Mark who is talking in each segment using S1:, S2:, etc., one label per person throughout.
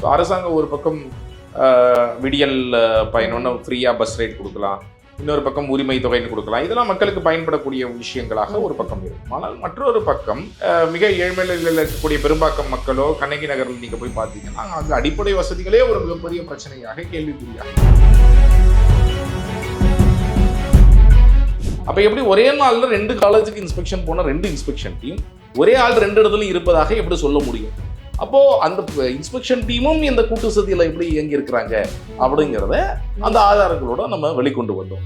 S1: So அரசாங்கம் ஒரு பக்கம் விடியல் பயணம்னு ஃப்ரீயாக பஸ் ரைட் கொடுக்கலாம். இன்னொரு பக்கம் உரிமை தொகைன்னு கொடுக்கலாம். இதெல்லாம் மக்களுக்கு பயன்படக்கூடிய விஷயங்களாக ஒரு பக்கம் இருக்கும். ஆனால் மற்றொரு பக்கம் மிக ஏழ்மையில் இருக்கக்கூடிய பெரும்பாக்கம் மக்களோ கண்ணகி நகரில் நீங்கள் போய் பார்த்தீங்கன்னா அங்கே அடிப்படை வசதிகளே ஒரு மிகப்பெரிய பிரச்சனையாக கேள்விக்குறியாக அப்போ எப்படி ஒரே நாளில் ரெண்டு காலேஜுக்கு இன்ஸ்பெக்ஷன் போன ரெண்டு இன்ஸ்பெக்ஷன் டீம் ஒரே ஆள் ரெண்டு இடத்துல இருப்பதாக எப்படி சொல்ல முடியும்? அப்போ அந்த இன்ஸ்பெக்ஷன் டீமும் இந்த கூட்டு சதியில் எப்படி இயங்கி இருக்கிறாங்க அப்படிங்கிறத அந்த ஆதாரங்களோட நம்ம வெளிக்கொண்டு வந்தோம்.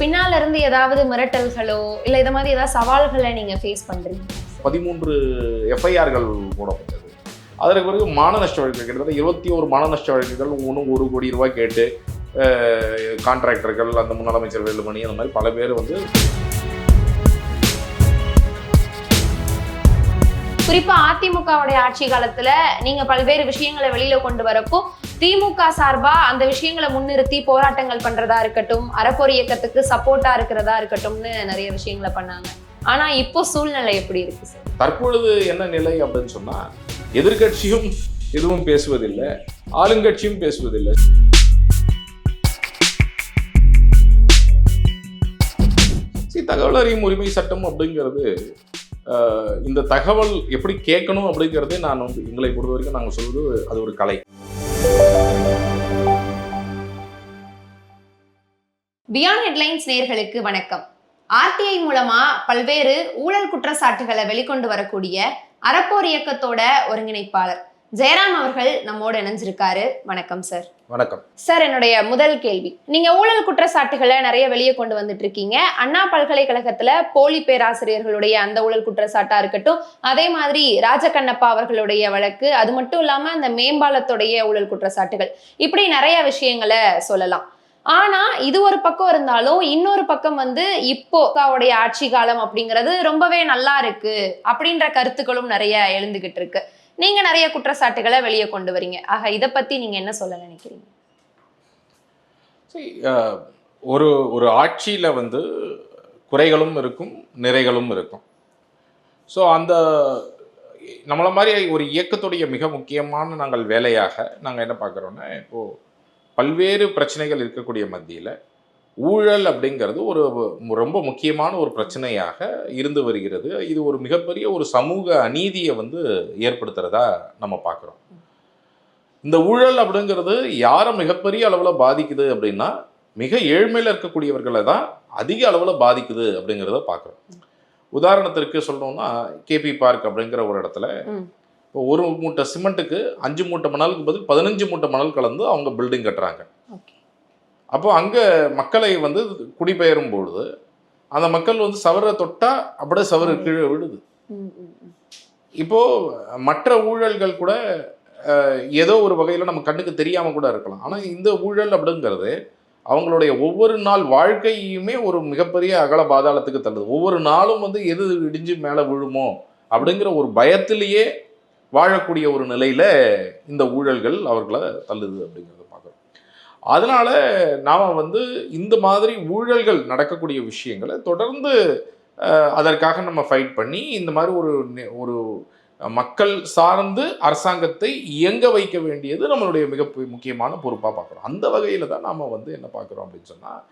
S2: பின்னால இருந்து ஏதாவது மிரட்டல்களோ இல்ல இத மாதிரி ஏதாவது சவால்களை நீங்க ஃபேஸ் பண்றீங்க?
S1: பதிமூன்று எஃப்ஐஆர்கள் போடப்பட்டது அதற்கு பிறகு மான நஷ்ட வழக்குகள் கிட்டத்தட்ட இருபத்தி ஒரு மான நஷ்ட வழக்குகள் ஒன்றும் ஒரு கோடி ரூபாய் கேட்டு கான்ட்ராக்டர்கள் அந்த முன்னாள் அமைச்சர் வேலுமணி அந்த மாதிரி பல பேர் வந்து
S2: குறிப்பா அதிமுகவுடைய ஆட்சி காலத்துல நீங்க பல்வேறு விஷயங்களை வெளியில கொண்டு வரப்போ திமுக சார்பா அந்த விஷயங்களை முன்னிறுத்தி போராட்டங்கள் பண்றதா இருக்கட்டும் அறப்போர் இயக்கத்துக்கு சப்போர்ட்டா இருக்கிறதா இருக்கட்டும்னு நிறைய விஷயங்களை பண்ணாங்க. ஆனா இப்போ சூழ்நிலை எப்படி இருக்கு சார்?
S1: தற்பொழுது என்ன நிலை அப்படின்னு சொன்னா எதிர்கட்சியும் எதுவும் பேசுவதில்லை ஆளுங்கட்சியும் பேசுவதில்லை. தகவல் அறியும் உரிமை சட்டம் அப்படிங்கிறது இந்த தகவல் எப்படி கேட்கணும் அப்படிங்கிறதே நான் வந்து எங்களை பொறுத்த வரைக்கும் நாங்கள் சொல்வது அது ஒரு கலை.
S2: பியாண்ட் ஹெட்லைன்ஸ் நேர்களுக்கு வணக்கம். ஆர்டிஐ மூலமா பல்வேறு ஊழல் குற்றச்சாட்டுகளை வெளிக்கொண்டு வரக்கூடிய அறப்போர் இயக்கத்தோட ஒருங்கிணைப்பாளர் ஜெயராம் அவர்கள் நம்மோடு இணைஞ்சிருக்காரு. வணக்கம் சார்
S1: வணக்கம்.
S2: சார் என்னுடைய முதல் கேள்வி. நீங்க ஊழல் குற்றச்சாட்டுகளை நிறைய வெளியே கொண்டு வந்துட்டு இருக்கீங்க அண்ணா பல்கலைக்கழகத்துல போலி பேராசிரியர்களுடைய அந்த ஊழல் குற்றச்சாட்டா இருக்கட்டும் அதே மாதிரி ராஜகண்ணப்பா அவர்களுடைய வழக்கு அது மட்டும் இல்லாம அந்த மேம்பாலத்துடைய ஊழல் குற்றச்சாட்டுகள். இப்படி நிறைய விஷயங்களை சொல்லலாம். ஆனா இது ஒரு பக்கம் இருந்தாலும் இன்னொரு பக்கம் வந்து இப்போ அக்காவுடைய ஆட்சி காலம் அப்படிங்கிறது ரொம்பவே நல்லா இருக்கு அப்படின்ற கருத்துக்களும் நிறைய எழுந்துகிட்டு இருக்கு நீங்க நிறைய குற்றச்சாட்டுகளை வெளியே கொண்டு வரீங்க. ஆக இதை பத்தி நீங்க என்ன சொல்ல நினைக்கிறீங்க?
S1: ஒரு ஒரு ஆட்சியில் வந்து குறைகளும் இருக்கும் நிறைகளும் இருக்கும். ஸோ அந்த நம்மளை மாதிரி ஒரு இயக்கத்துடைய மிக முக்கியமான நாங்கள் வேலையாக நாங்கள் என்ன பார்க்குறோன்னா இப்போது பல்வேறு பிரச்சனைகள் இருக்கக்கூடிய மத்தியில் ஊழல் அப்படிங்கிறது ஒரு ரொம்ப முக்கியமான ஒரு பிரச்சனையாக இருந்து வருகிறது. இது ஒரு மிகப்பெரிய ஒரு சமூக அநீதியை வந்து ஏற்படுத்துகிறதா நம்ம பார்க்குறோம். இந்த ஊழல் அப்படிங்கிறது யாரை மிகப்பெரிய அளவில் பாதிக்குது அப்படின்னா மிக ஏழ்மையில் இருக்கக்கூடியவர்களை தான் அதிக அளவில் பாதிக்குது அப்படிங்கிறத பார்க்குறோம். உதாரணத்திற்கு சொல்லணும்னா கேபி பார்க் அப்படிங்கிற ஒரு இடத்துல. இப்போ ஒரு மூட்டை சிமெண்ட்டுக்கு அஞ்சு மூட்டை மணலுக்கு பதில் பதினஞ்சு மூட்டை மணல் கலந்து அவங்க பில்டிங் கட்டுறாங்க. அப்போ அங்கே மக்களை வந்து குடிபெயரும் பொழுது அந்த மக்கள் வந்து சவரை தொட்டா அப்படியே சவறு கீழே விழுது. இப்போ மற்ற ஊழல்கள் கூட ஏதோ ஒரு வகையில் நம்ம கண்ணுக்கு தெரியாமல் கூட இருக்கலாம். ஆனால் இந்த ஊழல் அப்படிங்கிறது அவங்களுடைய ஒவ்வொரு நாள் வாழ்க்கையுமே ஒரு மிகப்பெரிய அகல பாதாளத்துக்கு தள்ளுது. ஒவ்வொரு நாளும் வந்து எது இடிஞ்சு மேலே விழுமோ அப்படிங்கிற ஒரு பயத்திலேயே வாழக்கூடிய ஒரு நிலையில் இந்த ஊழல்கள் அவர்களை தள்ளுது அப்படிங்கிறத. அதனால நாம் வந்து இந்த மாதிரி ஊழல்கள் நடக்கக்கூடிய விஷயங்களை தொடர்ந்து அதற்காக நம்ம ஃபைட் பண்ணி இந்த மாதிரி ஒரு ஒரு மக்கள் சார்ந்து அரசாங்கத்தை இயங்க வைக்க வேண்டியது நம்மளுடைய மிக முக்கியமான பொறுப்பாக பார்க்குறோம் அந்த வகையில் தான் நாம் வந்து என்ன பார்க்குறோம் அப்படின்னு சொன்னால்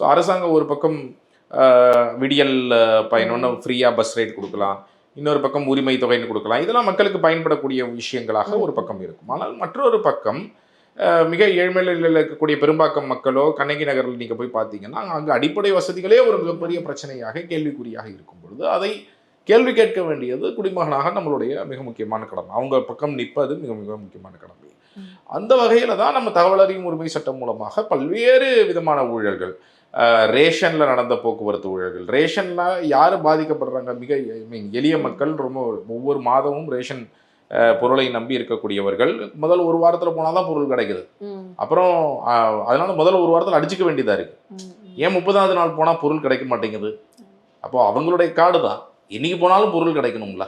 S1: ஸோ அரசாங்கம் ஒரு பக்கம் விடியல் பயணம்னு ஃப்ரீயாக பஸ் ரைட் கொடுக்கலாம். இன்னொரு பக்கம் உரிமை தொகைன்னு கொடுக்கலாம். இதெல்லாம் மக்களுக்கு பயன்படக்கூடிய விஷயங்களாக ஒரு பக்கம் இருக்கும். ஆனால் மற்றொரு பக்கம் மிக ஏழ்மையில் இருக்கக்கூடிய பெரும்பாக்கம் மக்களோ கண்ணகி நகரில் நீங்கள் போய் பார்த்தீங்கன்னா அங்கே அடிப்படை வசதிகளே ஒரு மிகப்பெரிய பிரச்சனையாக கேள்விக்குறியாக இருக்கும் பொழுது அதை கேள்வி கேட்க வேண்டியது குடிமகனாக நம்மளுடைய மிக முக்கியமான கடமை அவங்க பக்கம் நிற்பது மிக மிக முக்கியமான கடமை. அந்த வகையில் தான் நம்ம தகவல் அறியும் உரிமை சட்டம் மூலமாக பல்வேறு விதமான ஊழல்கள் ரேஷன்ல நடந்த போக்குவரத்து ஊழல்கள் ரேஷன்ல யார் பாதிக்கப்படுறாங்க மிக I mean, எளிய மக்கள் ரொம்ப ஒவ்வொரு மாதமும் ரேஷன் பொருளை நம்பி இருக்கக்கூடியவர்கள் முதல் ஒரு வாரத்தில் போனால் தான் பொருள் கிடைக்குது. அப்புறம் அதனால முதல் ஒரு வாரத்தில் அடிச்சுக்க வேண்டியதாக இருக்கு. ஏன் முப்பதாவது நாள் போனால் பொருள் கிடைக்க மாட்டேங்குது? அப்போ அவங்களுடைய கார்டு தான். இன்னைக்கு போனாலும் பொருள் கிடைக்கணும்ல.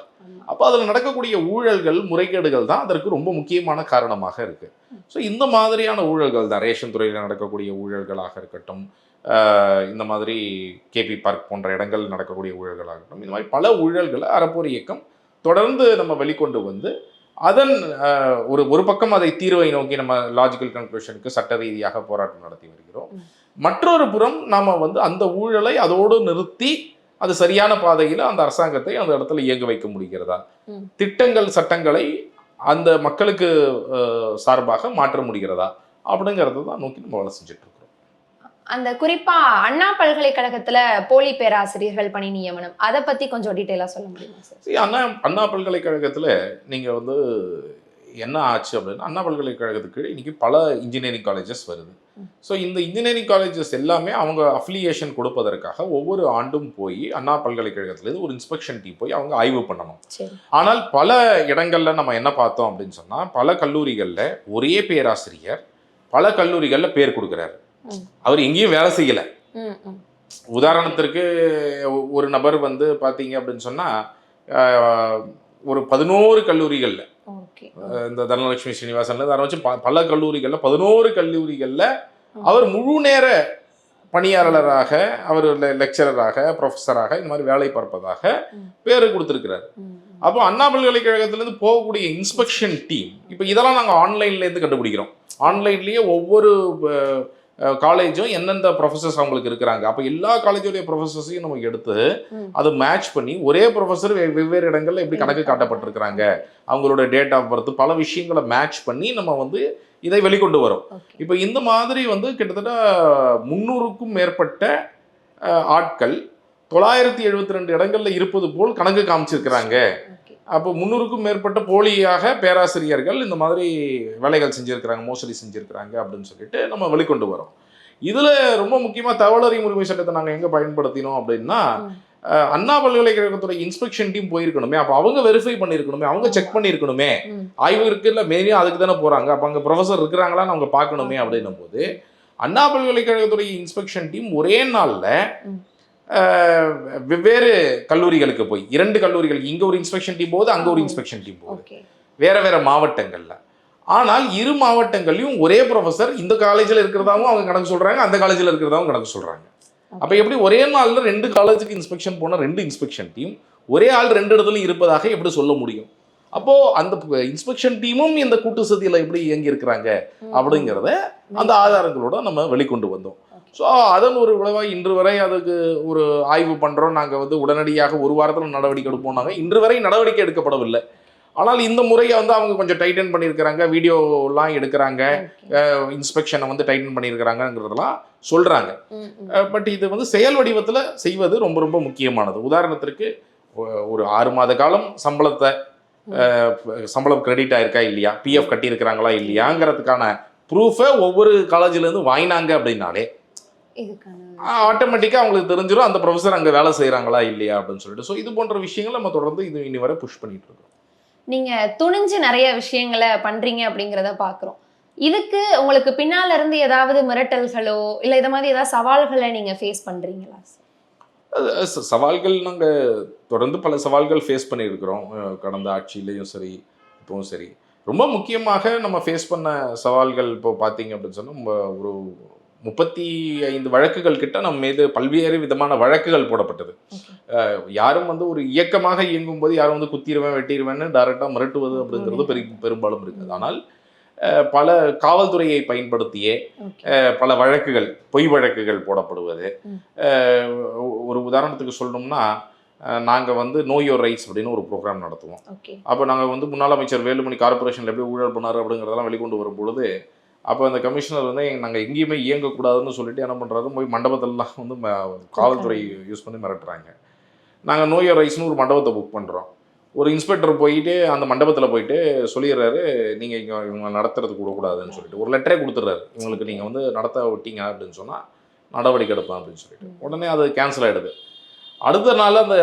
S1: அப்போ அதில் நடக்கக்கூடிய ஊழல்கள் முறைகேடுகள் தான் அதற்கு ரொம்ப முக்கியமான காரணமாக இருக்கு. ஸோ இந்த மாதிரியான ஊழல்கள் தான். ரேஷன் துறையில் நடக்கக்கூடிய ஊழல்களாக இருக்கட்டும் இந்த மாதிரி கேபி பார்க் போன்ற இடங்கள் நடக்கக்கூடிய ஊழல்களாக இருக்கட்டும் இந்த மாதிரி பல ஊழல்களை அறப்போர் இயக்கம் தொடர்ந்து நம்ம வெளிக்கொண்டு வந்து அதன் ஒரு ஒரு பக்கம் அதை தீர்வை நோக்கி நம்ம லாஜிக்கல் கன்க்ளூஷனுக்கு சட்ட ரீதியாக போராட்டம் நடத்தி வருகிறோம். மற்றொரு புறம் நாம வந்து அந்த ஊழலை அதோடு நிறுத்தி அது சரியான பாதையில் அந்த அரசாங்கத்தை அந்த இடத்துல இயங்க வைக்க முடிகிறதா. திட்டங்கள் சட்டங்களை அந்த மக்களுக்கு சார்பாக மாற்ற முடிகிறதா அப்படிங்கிறத தான் நோக்கி நம்ம வேலை செஞ்சுட்டு
S2: அந்த குறிப்பா அண்ணா பல்கலைக்கழகத்துல போலி பேராசிரியர்கள் பணி நியமனம். அதை பத்தி கொஞ்சம் டீட்டெயிலா சொல்ல முடியுமா சார்
S1: அண்ணா அண்ணா பல்கலைக்கழகத்தில் நீங்கள் வந்து என்ன ஆச்சு அப்படின்னா அண்ணா பல்கலைக்கழகத்துக்கு இன்னைக்கு பல இன்ஜினியரிங் காலேஜஸ் வருது. ஸோ இந்த இன்ஜினியரிங் காலேஜஸ் எல்லாமே அவங்க அஃபிலியேஷன் கொடுப்பதற்காக ஒவ்வொரு ஆண்டும் போய் அண்ணா பல்கலைக்கழகத்துலேருந்து ஒரு இன்ஸ்பெக்ஷன் டீம் போய் அவங்க ஆய்வு பண்ணணும். ஆனால் பல இடங்கள்ல நம்ம என்ன பார்த்தோம் அப்படின்னு சொன்னால் பல கல்லூரிகளில் ஒரே பேராசிரியர் பல கல்லூரிகளில் பேர் கொடுக்குறாரு. அவர் எங்கேயும் வேலை செய்யலை. உதாரணத்திற்கு ஒரு நபர் வந்து பார்த்தீங்க அப்படின்னு சொன்னால் ஒரு பதினோரு கல்லூரிகளில் இந்த தனலட்சுமி ஸ்ரீனிவாசன்ல ப- பல கல்லூரிகளில் பதினோரு கல்லூரிகளில் அவர் முழு நேர பணியாளராக அவர் லெக்சரராக ப்ரொஃபஸராக இந்த மாதிரி வேலை பார்ப்பதாக. பேர் கொடுத்துருக்கிறார். அப்போ அண்ணா பல்கலைக்கழகத்திலேருந்து போகக்கூடிய இன்ஸ்பெக்ஷன் டீம் இப்போ இதெல்லாம் நாங்கள் ஆன்லைன்லேருந்து கண்டுபிடிக்கிறோம். ஆன்லைன்லேயே ஒவ்வொரு காலேஜும் எந்தெந்த ப்ரொஃபஸர்ஸ் அவங்களுக்கு இருக்கிறாங்க. அப்போ எல்லா காலேஜோடைய ப்ரொஃபஸர்ஸையும் நமக்கு எடுத்து. அதை மேட்ச் பண்ணி ஒரே ப்ரொஃபஸர் வெவ்வேறு இடங்கள்ல எப்படி கணக்கு காட்டப்பட்டிருக்கிறாங்க. அவங்களோட டேட் ஆஃப் பர்த் பல விஷயங்களை மேட்ச் பண்ணி நம்ம வந்து இதை வெளிக்கொண்டு வரோம். இப்போ இந்த மாதிரி வந்து கிட்டத்தட்ட முந்நூறுக்கும் மேற்பட்ட ஆட்கள் தொள்ளாயிரத்தி எழுபத்தி ரெண்டு இடங்கள்ல இருப்பது போல் கணக்கு காமிச்சிருக்கிறாங்க. அப்போ முந்நூறுக்கும் மேற்பட்ட போலியாக பேராசிரியர்கள் இந்த மாதிரி வேலைகள் செஞ்சுருக்கிறாங்க மோசடி செஞ்சுருக்கிறாங்க அப்படின்னு சொல்லிட்டு நம்ம வெளிக்கொண்டு வரோம். இதில் ரொம்ப முக்கியமாக தகவல் உரிமை சட்டத்தை நாங்கள் எங்கே பயன்படுத்தினோம் அப்படின்னா அண்ணா பல்கலைக்கழகத்துடைய இன்ஸ்பெக்ஷன் டீம் போயிருக்கணுமே அப்போ அவங்க வெரிஃபை பண்ணியிருக்கணுமே அவங்க செக் பண்ணியிருக்கணுமே. ஆய்வு இருக்குல்ல மெயினாக அதுக்கு தானே போகிறாங்க அப்போ அங்கே ப்ரொஃபஸர் இருக்கிறாங்களான்னு அவங்க பார்க்கணுமே அப்படின்னும் போது அண்ணா பல்கலைக்கழகத்துடைய இன்ஸ்பெக்ஷன் டீம் ஒரே நாளில். வெவ்வேறு கல்லூரிகளுக்கு போய் இரண்டு கல்லூரிகளுக்கு இங்கே ஒரு இன்ஸ்பெக்ஷன் டீம் போகுது அங்கே ஒரு இன்ஸ்பெக்ஷன் டீம் போகுது. வேற வேற மாவட்டங்கள்ல. ஆனால் இரு மாவட்டங்கள்லையும் ஒரே ப்ரொஃபஸர் இந்த காலேஜில் இருக்கிறதாவும் அவங்க கணக்கு சொல்றாங்க அந்த காலேஜில் இருக்கிறதாவும் கணக்கு சொல்றாங்க. அப்போ எப்படி ஒரே நாளில் ரெண்டு காலேஜுக்கு இன்ஸ்பெக்ஷன் போன ரெண்டு இன்ஸ்பெக்ஷன் டீம் ஒரே ஆள் ரெண்டு இடத்துலையும் இருப்பதாக எப்படி சொல்ல முடியும்? அப்போ அந்த இன்ஸ்பெக்ஷன் டீமும் இந்த கூட்டு சதியில் எப்படி இயங்கி இருக்கிறாங்க. அப்படிங்கிறத அந்த ஆதாரங்களோட நம்ம வெளிக்கொண்டு வந்தோம். ஸோ அதன் ஒரு விளைவாக இன்று வரை அதுக்கு ஒரு ஆய்வு பண்ணுறோம் நாங்கள் வந்து உடனடியாக ஒரு வாரத்தில் நடவடிக்கை எடுப்போம்னாங்க இன்று வரை நடவடிக்கை எடுக்கப்படவில்லை. ஆனால் இந்த முறையை வந்து அவங்க கொஞ்சம் டைட்டன் பண்ணியிருக்கிறாங்க. வீடியோலாம் எடுக்கிறாங்க. இன்ஸ்பெக்ஷனை வந்து டைட்டன் பண்ணியிருக்கிறாங்கங்கிறதெல்லாம் சொல்கிறாங்க. பட் இது வந்து செயல் வடிவத்தில் செய்வது ரொம்ப ரொம்ப முக்கியமானது. உதாரணத்திற்கு ஒரு ஆறு மாத காலம் சம்பளத்தை சம்பளம் கிரெடிட் ஆயிருக்கா இல்லையா? பிஎஃப் கட்டியிருக்கிறாங்களா இல்லையாங்கிறதுக்கான ப்ரூஃபை ஒவ்வொரு காலேஜ்லேருந்து வாங்கினாங்க அப்படின்னாலே ஆட்டோமேட்டிக்காக அவங்களுக்கு தெரிஞ்சிடும் அந்த ப்ரொஃபஸர் அங்கே வேலை செய்கிறாங்களா இல்லையா அப்படின்னு சொல்லிட்டு. ஸோ இது போன்ற விஷயங்கள் நம்ம தொடர்ந்து இது இனி வரை புஷ் பண்ணிட்டு இருக்கோம்.
S2: நீங்க துணிஞ்சு நிறைய விஷயங்களை பண்றீங்க அப்படிங்கிறத பாக்குறோம். இதுக்கு உங்களுக்கு பின்னால இருந்து ஏதாவது மிரட்டல்களோ இல்ல இத மாதிரி ஏதாவது சவால்களை நீங்க ஃபேஸ்
S1: ச- சவால்கள் நாங்கள் தொடர்ந்து பல சவால்கள் ஃபேஸ் பண்ணியிருக்கிறோம். கடந்த ஆட்சியிலையும் சரி இப்போவும் சரி. ரொம்ப முக்கியமாக நம்ம ஃபேஸ் பண்ண சவால்கள் இப்போ பார்த்தீங்க அப்படின்னு சொன்னால் நம்ம ஒரு முப்பத்தி ஐந்து வழக்குகள் கிட்ட நம்ம மீது பல்வேறு விதமான வழக்குகள் போடப்பட்டது. யாரும் வந்து ஒரு இயக்கமாக இயங்கும் போது யாரும் வந்து குத்திடுவேன் வெட்டிடுவேன்னு டைரெக்டாக மிரட்டுவது அப்படிங்கிறது பெரி பெரும்பாலும் இருக்குது. ஆனால் பல காவல்துறையை பயன்படுத்தியே பல வழக்குகள் பொய் வழக்குகள் போடப்படுவது. ஒரு உதாரணத்துக்கு சொல்லணும்னா நாங்கள் வந்து நோ யோர் ரைட்ஸ் அப்படின்னு ஒரு ப்ரோக்ராம் நடத்துவோம். அப்போ நாங்கள் வந்து முன்னாள் அமைச்சர் வேலுமணி கார்பரேஷனில் எப்படி ஊழல் பண்ணார் அப்படிங்கிறதெல்லாம் வெளிக்கொண்டு வரும்பொழுது அப்போ அந்த கமிஷனர் வந்து நாங்கள் எங்கேயுமே இயங்கக்கூடாதுன்னு சொல்லிட்டு என்ன பண்ணுறாரு போய் மண்டபத்திலலாம் வந்து காவல்துறை யூஸ் பண்ணி மிரட்டுறாங்க. நாங்கள் நோ யோர் ரைட்ஸ்னு ஒரு மண்டபத்தை புக் பண்ணுறோம் ஒரு இன்ஸ்பெக்டர் போயிட்டு அந்த மண்டபத்தில் போயிட்டு சொல்லிடுறாரு நீங்கள் இங்கே இவங்க நடத்துறதுக்கு விடக்கூடாதுன்னு சொல்லிட்டு. ஒரு லெட்டரே கொடுத்துட்றாரு. இவங்களுக்கு நீங்கள் வந்து நடத்த விட்டீங்க அப்படின்னு சொன்னால் நடவடிக்கை எடுப்பேன் அப்படின்னு சொல்லிட்டு. உடனே அது கேன்சல் ஆகிடுது அடுத்த நாள் அந்த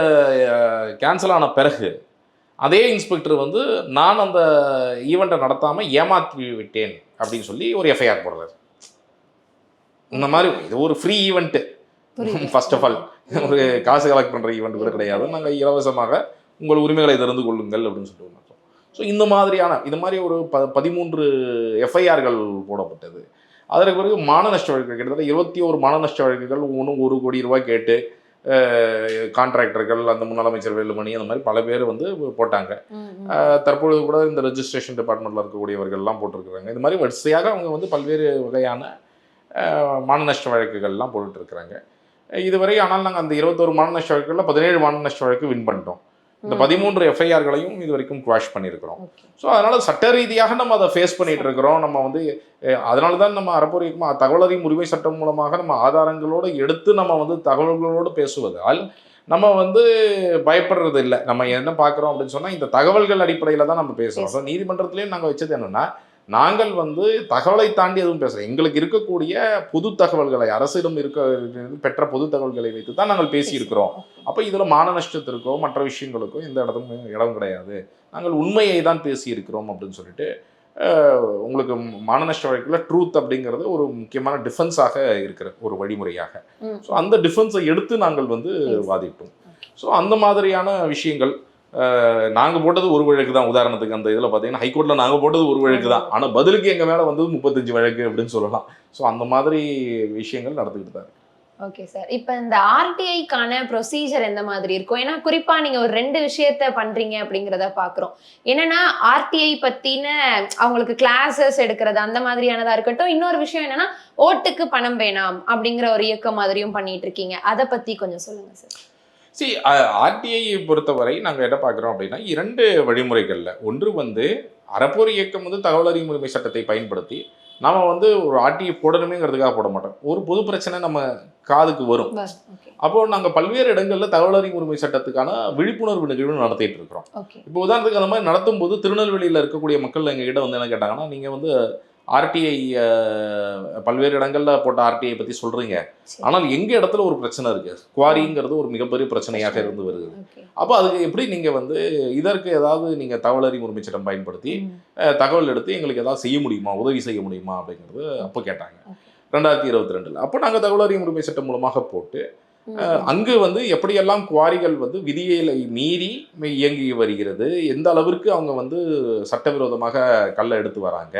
S1: கேன்சல் ஆன பிறகு அதே இன்ஸ்பெக்டர் வந்து நான் அந்த ஈவெண்ட்டை நடத்தாமல் ஏமாற்றி விட்டேன் அப்படின்னு சொல்லி ஒரு எஃப்ஐஆர் போடுறாரு. இந்த மாதிரி இது ஒரு free event. First of all ஒரு காசு கலெக்ட் பண்ணுற ஈவெண்ட் கூட கிடையாது. நாங்கள் இலவசமாக உங்கள் உரிமைகளை தெரிந்து கொள்ளுங்கள் அப்படின்னு சொல்லிட்டு ஸோ இந்த மாதிரியான இது மாதிரி ஒரு ப பதிமூன்று எஃப்ஐஆர்கள் போடப்பட்டது. அதற்கு பிறகு மான நஷ்ட வழக்கு கிட்டத்தட்ட இருபத்தி ஒரு மான நஷ்ட வழக்குகள் ஒன்றும் ஒரு கோடி ரூபாய் கேட்டு கான்ட்ராக்டர்கள் அந்த முன்னாள் அமைச்சர் வேலுமணி அந்த மாதிரி பல பேர் வந்து போட்டாங்க. தற்பொழுது கூட இந்த ரெஜிஸ்ட்ரேஷன் டிபார்ட்மெண்ட்டில் இருக்கக்கூடியவர்கள்லாம் போட்டிருக்கிறாங்க. இந்த மாதிரி வரிசையாக அவங்க வந்து பல்வேறு வகையான அஹ், மான நஷ்ட வழக்குகள்லாம் போட்டுட்டு இருக்கிறாங்க. இதுவரை ஆனால் நாங்கள் அந்த இருபத்தோரு மான நஷ்ட வழக்குகளில் பதினேழு மான நஷ்ட வழக்கு வின் பண்ணிட்டோம். இந்த. பதிமூன்று எஃப்ஐஆர்களையும் இது வரைக்கும் குவாஷ் பண்ணியிருக்கிறோம். ஸோ அதனால் சட்ட ரீதியாக நம்ம அதை ஃபேஸ் பண்ணிட்டு இருக்கிறோம் நம்ம வந்து அதனால தான் நம்ம அறப்பொறிக்குமா தகவல் அறியும் உரிமை சட்டம் மூலமாக நம்ம ஆதாரங்களோடு எடுத்து நம்ம வந்து தகவல்களோடு பேசுவதால் நம்ம வந்து பயப்படுறது இல்லை நம்ம என்ன பார்க்குறோம் அப்படின்னு சொன்னால் இந்த தகவல்கள் அடிப்படையில் தான் நம்ம பேசுகிறோம் ஸோ நீதிமன்றத்திலேயும் நாங்கள் வச்சது என்னென்னா நாங்கள் வந்து தகவலை தாண்டி எதுவும் பேசுகிறோம் எங்களுக்கு இருக்கக்கூடிய பொது தகவல்களை அரசிடம் இருக்க பெற்ற பொது தகவல்களை வைத்து தான் நாங்கள் பேசியிருக்கிறோம். அப்போ இதில் மான நஷ்டத்திற்கோ மற்ற விஷயங்களுக்கோ எந்த இடத்தும் இடம் கிடையாது. நாங்கள் உண்மையை தான் பேசியிருக்கிறோம் அப்படின்னு சொல்லிட்டு உங்களுக்கு மான நஷ்ட வழக்கில் ட்ரூத் அப்படிங்கிறது ஒரு முக்கியமான டிஃபென்ஸாக இருக்கிற ஒரு வழிமுறையாக. ஸோ அந்த டிஃபென்ஸை எடுத்து நாங்கள் வந்து வாதிட்டோம். ஸோ அந்த மாதிரியான விஷயங்கள் நாங்கள் போட்டது ஒரு வழக்கு தான். உதாரணத்துக்கு அந்த இதில் பார்த்தீங்கன்னா ஹைகோர்ட்டில் நாங்கள் போட்டது ஒரு வழக்கு தான். ஆனால் பதிலுக்கு எங்கள் மேலே வந்தது முப்பத்தஞ்சு வழக்கு அப்படின்னு சொல்லலாம். ஸோ அந்த மாதிரி விஷயங்கள் நடந்துக்கிட்டு தான்
S2: ஓகே சார் இப்போ இந்த ஆர்டிஐக்கான ப்ரொசீஜர் எந்த மாதிரி இருக்கும்? ஏன்னா குறிப்பாக நீங்கள் ஒரு ரெண்டு விஷயத்த பண்ணுறீங்க அப்படிங்கிறத பார்க்குறோம் என்னென்னா ஆர்டிஐ பற்றின அவங்களுக்கு கிளாஸஸ் எடுக்கிறது அந்த மாதிரியானதாக இருக்கட்டும். இன்னொரு விஷயம் என்னென்னா ஓட்டுக்கு பணம் வேணாம் அப்படிங்கிற ஒரு இயக்கம் மாதிரியும் பண்ணிட்டு இருக்கீங்க. அதை பற்றி கொஞ்சம் சொல்லுங்கள் சார்
S1: சி ஆர்டிஐ பொறுத்தவரை நாங்கள் என்ன பார்க்குறோம் அப்படின்னா இரண்டு வழிமுறைகளில். ஒன்று வந்து அறப்போர் இயக்கம் வந்து தகவல் அறியும் உரிமை சட்டத்தை பயன்படுத்தி நாம வந்து ஒரு ஆர்டிஐ போடணுமேங்கிறதுக்காக போட மாட்டோம். ஒரு பொது பிரச்சனை நம்ம காதுக்கு வரும். அப்போ நாங்கள் பல்வேறு இடங்களில் தகவல் அறியும் உரிமை சட்டத்துக்கான விழிப்புணர்வு நிகழ்வு நடத்திட்டு இருக்கிறோம். இப்போ உதாரணத்துக்கு அந்த மாதிரி நடத்தும் போது திருநெல்வேலியில் இருக்கக்கூடிய மக்கள் எங்ககிட்ட வந்து என்ன கேட்டாங்கன்னா நீங்கள் வந்து ஆர்டிஐ பல்வேறு இடங்களில் போட்ட ஆர்டிஐ பற்றி சொல்கிறீங்க ஆனால் எங்கள் இடத்துல ஒரு பிரச்சனை இருக்குது குவாரிங்கிறது ஒரு மிகப்பெரிய பிரச்சனையாக இருந்து வருது. அப்போ அதுக்கு எப்படி நீங்கள் வந்து இதற்கு ஏதாவது நீங்கள் தகவல் அறியும் உரிமை சட்டம் பயன்படுத்தி தகவல் எடுத்து எங்களுக்கு ஏதாவது செய்ய முடியுமா? உதவி செய்ய முடியுமா? அப்படிங்கிறது அப்போ கேட்டாங்க. ரெண்டாயிரத்தி இருபத்தி ரெண்டில். அப்போ நாங்கள் தகவல் உரிமை சட்டம் மூலமாக போட்டு அங்கு வந்து எப்படியெல்லாம் குவாரிகள் வந்து விதிகளை மீறி இயங்கி வருகிறது எந்த அளவிற்கு அவங்க வந்து சட்டவிரோதமாக கல்லை எடுத்து வராங்க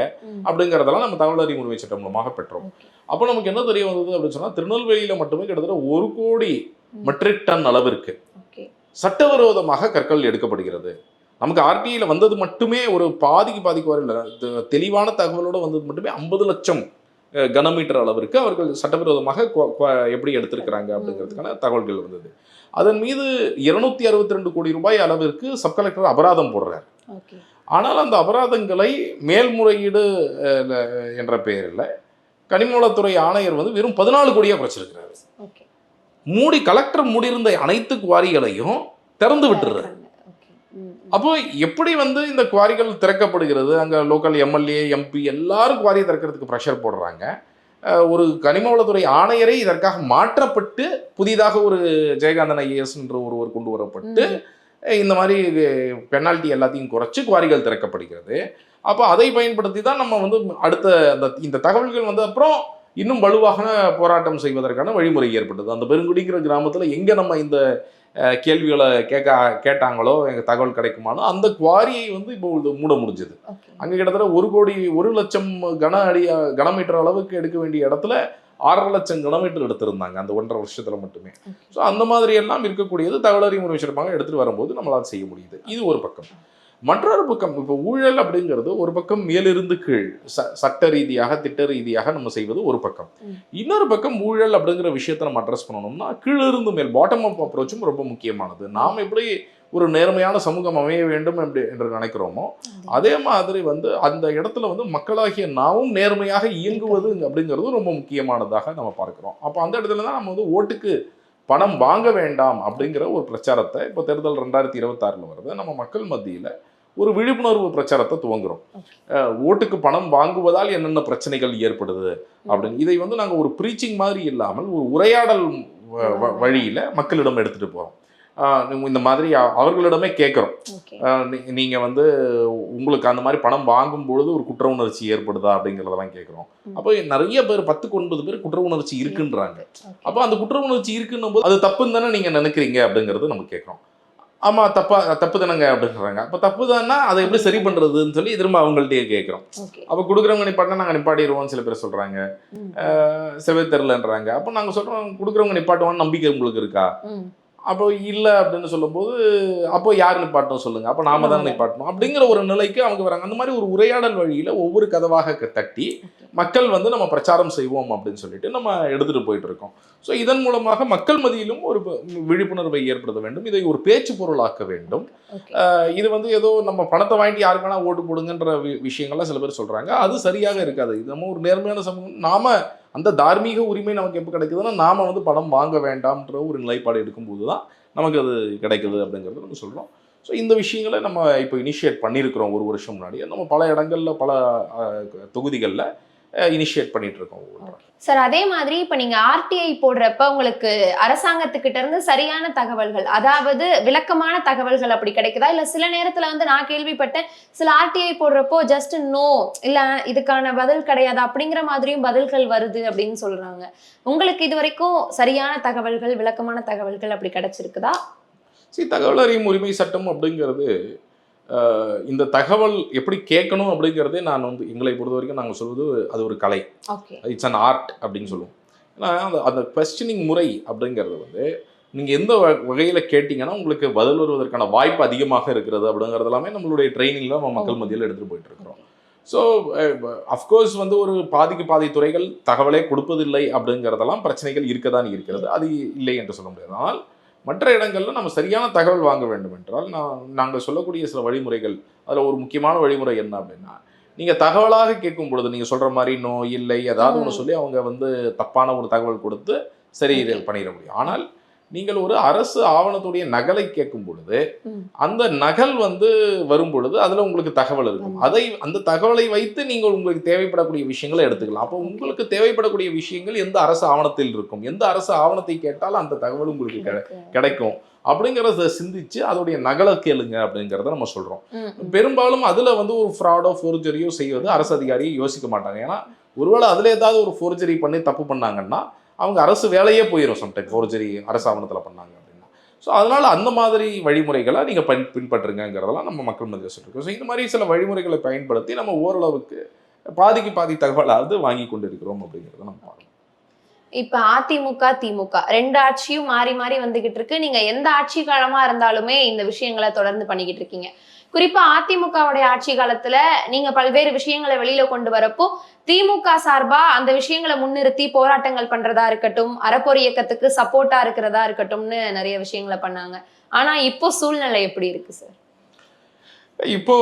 S1: அப்படிங்கிறதெல்லாம் நம்ம தகவல் உரிமை சட்டம் மூலமாக பெற்றோம். அப்போ நமக்கு என்ன தெரிய வந்தது அப்படின்னு சொன்னால் திருநெல்வேலியில் மட்டுமே கிட்டத்தட்ட ஒரு கோடி மெட்ரிக் டன் அளவிற்கு சட்டவிரோதமாக கற்கள் எடுக்கப்படுகிறது. நமக்கு ஆர்டிஐயில் வந்தது மட்டுமே ஒரு பாதிக்கு பாதிக்கு வரையில் தெளிவான தகவலோடு வந்தது மட்டுமே ஐம்பது லட்சம் கனமீட்டர் அளவிற்கு அவர்கள் சட்டவிரோதமாக எப்படி எடுத்திருக்கிறாங்க அப்படிங்கிறதுக்கான தகவல்கள் வந்தது. அதன் மீது இருநூத்தி அறுபத்தி ரெண்டு கோடி ரூபாய் அளவிற்கு சப் கலெக்டர் அபராதம் போடுறார். ஆனால் அந்த அபராதங்களை மேல்முறையீடு என்ற பெயரில் கனிமவளத்துறை ஆணையர் வந்து வெறும் பதினாலு கோடியாக குறைச்சிருக்கிறார். மூடி கலெக்டர் மூடியிருந்த அனைத்து குவாரிகளையும் திறந்து விட்டுறாரு. அப்போ எப்படி வந்து இந்த குவாரிகள் திறக்கப்படுகிறது? அங்கே லோக்கல் எம்எல்ஏ எம்பி எல்லாரும் குவாரியை திறக்கிறதுக்கு ப்ரெஷர் போடுறாங்க. ஒரு கனிமவளத்துறை ஆணையரை இதற்காக மாற்றப்பட்டு புதிதாக ஒரு ஜெயகாந்தன் ஐஏஎஸ் என்ற ஒருவர் கொண்டு வரப்பட்டு இந்த மாதிரி பெனால்ட்டி எல்லாத்தையும் குறைச்சு குவாரிகள் திறக்கப்படுகிறது. அப்போ அதை பயன்படுத்தி தான் நம்ம வந்து அடுத்த அந்த இந்த தகவல்கள் வந்த அப்புறம் இன்னும் வலுவாக போராட்டம் செய்வதற்கான வழிமுறை ஏற்பட்டது. அந்த பெருங்குடிங்கிற கிராமத்தில் எங்கே நம்ம இந்த கேள்விகளை கேட்க கேட்டாங்களோ எங்கள் தகவல் கிடைக்குமானோ அந்த குவாரியை வந்து இப்போ இது மூட முடிஞ்சது. அங்கே கிட்டத்தட்ட ஒரு கோடி ஒரு லட்சம் கன அடி கனமீட்டர் அளவுக்கு எடுக்க வேண்டிய இடத்துல ஆறரை லட்சம் கனமீட்டர் எடுத்திருந்தாங்க அந்த ஒன்றரை வருஷத்துல மட்டுமே. ஸோ அந்த மாதிரி எல்லாம் இருக்கக்கூடியது தகவல் அறிமுறை விஷயமாக எடுத்துட்டு வரும்போது நம்மளால் செய்ய முடியுது. இது ஒரு பக்கம். மற்றொரு பக்கம் இப்போ ஊழல் அப்படிங்கிறது ஒரு பக்கம் மேலிருந்து கீழ் ச சட்ட ரீதியாக திட்ட ரீதியாக நம்ம செய்வது ஒரு பக்கம். இன்னொரு பக்கம் ஊழல் அப்படிங்கிற விஷயத்தை நம்ம அட்ரஸ் பண்ணணும்னா கீழிருந்து மேல் பாட்டம் அப் அப்ரோச்சும் ரொம்ப முக்கியமானது. நாம் எப்படி ஒரு நேர்மையான சமூகம் அமைய வேண்டும் எப்படி என்று நினைக்கிறோமோ அதே மாதிரி வந்து அந்த இடத்துல வந்து மக்களாகிய நாமும் நேர்மையாக இயங்குவது அப்படிங்கிறது ரொம்ப முக்கியமானதாக நம்ம பார்க்கிறோம். அப்போ அந்த இடத்துல தான் நம்ம வந்து ஓட்டுக்கு பணம் வாங்க வேண்டாம் அப்படிங்கிற ஒரு பிரச்சாரத்தை இப்போ தேர்தல் ரெண்டாயிரத்தி இருபத்தாறில் வருது. நம்ம மக்கள் மத்தியில் ஒரு விழிப்புணர்வு பிரச்சாரத்தை துவங்குறோம். ஓட்டுக்கு பணம் வாங்குவதால் என்னென்ன பிரச்சனைகள் ஏற்படுது அப்படின்னு. இதை வந்து நாங்கள் ஒரு ப்ரீச்சிங் மாதிரி இல்லாமல் ஒரு உரையாடல் வ- மக்களிடம் எடுத்துகிட்டு போகிறோம் இந்த மாதிரி அவர்களிடமே கேட்குறோம். நீங்கள் வந்து உங்களுக்கு அந்த மாதிரி பணம் வாங்கும் பொழுது ஒரு குற்ற உணர்ச்சி ஏற்படுதா அப்படிங்கிறதெல்லாம் கேட்குறோம். அப்போ நிறைய பேர் பத்துக்கு ஒன்பது பேர் குற்ற உணர்ச்சி இருக்குன்றாங்க. அப்போ அந்த குற்ற உணர்ச்சி இருக்குன்னும் போது அது தப்புன்னு தானே நீங்கள் நினைக்கிறீங்க அப்படிங்கிறது நம்ம கேட்குறோம். ஆமா தப்பா தப்பு தானங்க அப்படின்றாங்க. அப்ப தப்பு தானா அதை எப்படி சரி பண்றதுன்னு சொல்லி திரும்ப அவங்கள்ட்டயே கேட்குறோம். அப்ப கொடுக்குறவங்க நிப்பாட்டினா நாங்க நிப்பாட்டிடுவோம் சில பேர் சொல்றாங்க. அஹ் சில பேர் தெரிலன்றாங்க அப்போ நாங்க சொல்றோம் கொடுக்குறவங்க நிப்பாட்டுவான்னு நம்பிக்கை உங்களுக்கு இருக்கா? அப்போ இல்லை அப்படின்னு சொல்லும்போது அப்போ யார் நிப்பாட்டணும் சொல்லுங்க. அப்போ நாம தான். நிப்பாட்டணும் அப்படிங்கிற ஒரு நிலைக்கு அவங்க வராங்க. அந்த மாதிரி ஒரு உரையாடல் வழியில ஒவ்வொரு கதவாக தட்டி மக்கள் வந்து நம்ம பிரச்சாரம் செய்வோம் அப்படின்னு சொல்லிட்டு நம்ம எடுத்துட்டு போயிட்டு இருக்கோம். ஸோ இதன் மூலமாக மக்கள் மத்தியிலும் ஒரு விழிப்புணர்வை ஏற்படுத்த வேண்டும். இதை ஒரு பேச்சு பொருளாக்க வேண்டும். இது வந்து ஏதோ நம்ம பணத்தை வாங்கிட்டு வேணா ஓட்டு போடுங்கன்ற விஷயங்கள்லாம் சில பேர் சொல்றாங்க. அது சரியாக இருக்காது. இது நம்ம ஒரு நேர்மையான சமூகம். நாம அந்த தார்மீக உரிமை நமக்கு எப்போ கிடைக்குதுன்னா நாம் வந்து படம் வாங்க வேண்டாம்ன்ற ஒரு நிலைப்பாடு எடுக்கும்போது தான் நமக்கு அது கிடைக்குது அப்படிங்கிறத நம்ம சொல்கிறோம் ஸோ இந்த விஷயங்களை நம்ம இப்போ இனிஷியேட் பண்ணியிருக்கிறோம் ஒரு வருஷம் முன்னாடி. நம்ம பல இடங்களில் பல தொகுதிகளில் இனிஷியேட் பண்ணிட்டு இருக்கோம்.
S2: சார் அதே மாதிரி இப்ப நீங்க ஆர்டிஐ போடுறப்ப உங்களுக்கு அரசாங்கத்துக்கிட்ட இருந்து சரியான தகவல்கள் அதாவது விளக்கமான தகவல்கள் அப்படி கிடைக்குதா? இல்ல சில நேரத்துல வந்து நான் கேள்விப்பட்டேன் சில ஆர்டிஐ போடுறப்போ ஜஸ்ட் நோ இல்ல இதுக்கான பதில் கிடையாது அப்படிங்கிற மாதிரியும் பதில்கள் வருது அப்படின்னு சொல்றாங்க. உங்களுக்கு இது வரைக்கும் சரியான தகவல்கள் விளக்கமான தகவல்கள் அப்படி கிடைச்சிருக்குதா?
S1: சரி தகவல் அறியும் உரிமை சட்டம் அப்படிங்கிறது இந்த தகவல் எப்படி கேட்கணும் அப்படிங்கிறதே நான் வந்து எங்களை பொறுத்த வரைக்கும் நாங்கள் சொல்வது அது ஒரு கலை. இட்ஸ் அன் ஆர்ட் அப்படின்னு சொல்லுவோம். ஏன்னா அந்த அந்த கொஸ்டினிங் முறை அப்படிங்கிறது வந்து நீங்கள் எந்த வகையில் கேட்டிங்கன்னா உங்களுக்கு பதில் வருவதற்கான வாய்ப்பு அதிகமாக இருக்கிறது அப்படிங்கிறது எல்லாமே நம்மளுடைய ட்ரைனிங்கில் நம்ம மக்கள் மத்தியில் எடுத்துகிட்டு போயிட்டு இருக்கிறோம். ஸோ அஃப்கோர்ஸ் வந்து ஒரு பாதிக்கு பாதி துறைகள் தகவலே கொடுப்பதில்லை அப்படிங்கிறதெல்லாம் பிரச்சனைகள் இருக்க தான் இருக்கிறது. அது இல்லை என்று சொல்ல முடியாது. ஆனால் மற்ற இடங்களில் நம்ம சரியான தகவல் வாங்க வேண்டும் என்றால் நான் நாங்கள் சொல்லக்கூடிய சில வழிமுறைகள் அதில் ஒரு முக்கியமான வழிமுறை என்ன அப்படின்னா நீங்கள் தகவலாக கேட்கும் பொழுது நீங்கள் சொல்கிற மாதிரி நோ இல்லை ஏதாவது ஒன்று. சொல்லி அவங்க வந்து தப்பான ஒரு தகவல் கொடுத்து சரி இதை பண்ணிட முடியும் ஆனால் நீங்கள் ஒரு அரசு ஆவணத்துடைய நகலை கேட்கும் பொழுது. அந்த நகல் வந்து வரும் பொழுது அதில் உங்களுக்கு தகவல் இருக்கும். அதை அந்த தகவலை வைத்து நீங்கள் உங்களுக்கு தேவைப்படக்கூடிய விஷயங்களை எடுத்துக்கலாம். அப்போ உங்களுக்கு தேவைப்படக்கூடிய விஷயங்கள் எந்த அரசு ஆவணத்தில் இருக்கும்? எந்த அரசு ஆவணத்தை கேட்டால் அந்த தகவல் உங்களுக்கு கிடை- கிடைக்கும். அப்படிங்கிறத சிந்திச்சு அதோடைய நகலை கேளுங்க அப்படிங்கிறத நம்ம சொல்றோம். பெரும்பாலும் அதுல வந்து ஒரு ஃப்ராடோ ஃபோர்ஜரியோ செய்வது அரசு அதிகாரி யோசிக்க மாட்டாங்க. ஏன்னா ஒருவேளை அதுல ஏதாவது ஒரு ஃபோர்ஜரி பண்ணி தப்பு பண்ணாங்கன்னா அவங்க அரசு வேலையே போயிடும் சம்டைம் ஃபோர்ஜரி அரசு ஆவணத்தில் பண்ணாங்க அப்படின்னா. ஸோ அதனால் அந்த மாதிரி வழிமுறைகளை நீங்கள் பின் பின்பற்றுங்கிறதெல்லாம் நம்ம மக்கள் மத்தியில் சொல்லியிருக்கோம் ஸோ இந்த மாதிரி சில வழிமுறைகளை பயன்படுத்தி நம்ம ஓரளவுக்கு பாதிக்கு பாதி தகவலாவது வாங்கி கொண்டு இருக்கிறோம் அப்படிங்கிறத நம்ம பார்க்கணும்.
S2: இப்ப அதிமுக திமுக ரெண்டு ஆட்சியும் மாறி மாறி வந்துகிட்டு இருக்கு. நீங்க எந்த ஆட்சி காலமா இருந்தாலுமே இந்த விஷயங்களை தொடர்ந்து பண்ணிக்கிட்டு இருக்கீங்க. குறிப்பா அதிமுகவுடைய ஆட்சி காலத்துல நீங்க பல்வேறு விஷயங்களை வெளியில கொண்டு வரப்போ திமுக சார்பா அந்த விஷயங்களை முன்னிறுத்தி போராட்டங்கள் பண்றதா இருக்கட்டும் அறப்போர் இயக்கத்துக்கு சப்போர்ட்டா இருக்கிறதா இருக்கட்டும்னு நிறைய விஷயங்களை பண்ணாங்க. ஆனா இப்போ சூழ்நிலை எப்படி இருக்கு சார்?
S1: இப்போ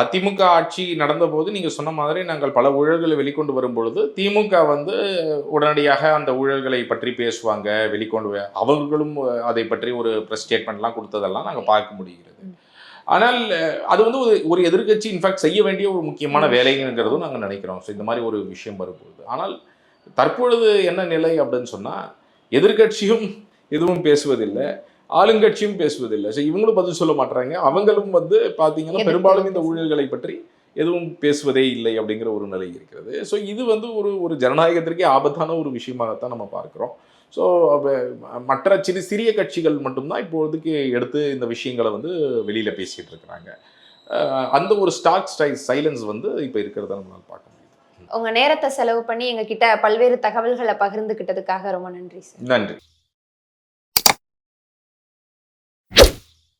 S1: அதிமுக ஆட்சி நடந்தபோது நீங்க சொன்ன மாதிரி நாங்கள் பல ஊழல்களை வெளிக்கொண்டு வரும் பொழுது திமுக வந்து உடனடியாக அந்த ஊழல்களை பற்றி பேசுவாங்க வெளிக்கொண்டு அவர்களும் அதை பற்றி ஒரு ப்ரெஸ் ஸ்டேட்மெண்ட்லாம் கொடுத்ததெல்லாம் நாங்கள் பார்க்க முடிகிறது. ஆனால் அது வந்து ஒரு ஒரு எதிர்க்கட்சி இன்ஃபேக்ட் செய்ய வேண்டிய ஒரு முக்கியமான வேலைங்கிறதும் நாங்கள் நினைக்கிறோம். ஸோ இந்த மாதிரி ஒரு விஷயம் வரும்பொழுது ஆனால் தற்பொழுது என்ன நிலை அப்படின்னு சொன்னால் எதிர்க்கட்சியும் எதுவும் பேசுவதில்லை ஆளுங்கட்சியும் பேசுவதில்லை. ஸோ இவங்களும் பதில் சொல்ல மாட்டாங்க அவங்களும் வந்து பார்த்தீங்கன்னா பெரும்பாலும் இந்த ஊழல்களை பற்றி எதுவும் பேசுவதே இல்லை அப்படிங்கிற ஒரு நிலை இருக்கிறது. ஸோ இது வந்து ஒரு ஒரு ஜனநாயகத்திற்கே ஆபத்தான ஒரு விஷயமாகத்தான் நம்ம பார்க்குறோம். ஸோ மற்ற சிறு சிறிய கட்சிகள் மட்டும்தான் இப்போதைக்கு எடுத்து இந்த விஷயங்களை வந்து வெளியில் பேசிகிட்டு இருக்கிறாங்க. அந்த ஒரு ஸ்டாக் ஸ்டை சைலன்ஸ் வந்து இப்போ இருக்கிறத நம்மளால் பார்க்க முடியுது.
S2: உங்க நேரத்தை செலவு பண்ணி எங்க கிட்ட பல்வேறு தகவல்களை பகிர்ந்துகிட்டதுக்காக ரொம்ப நன்றி சார்.
S1: நன்றி.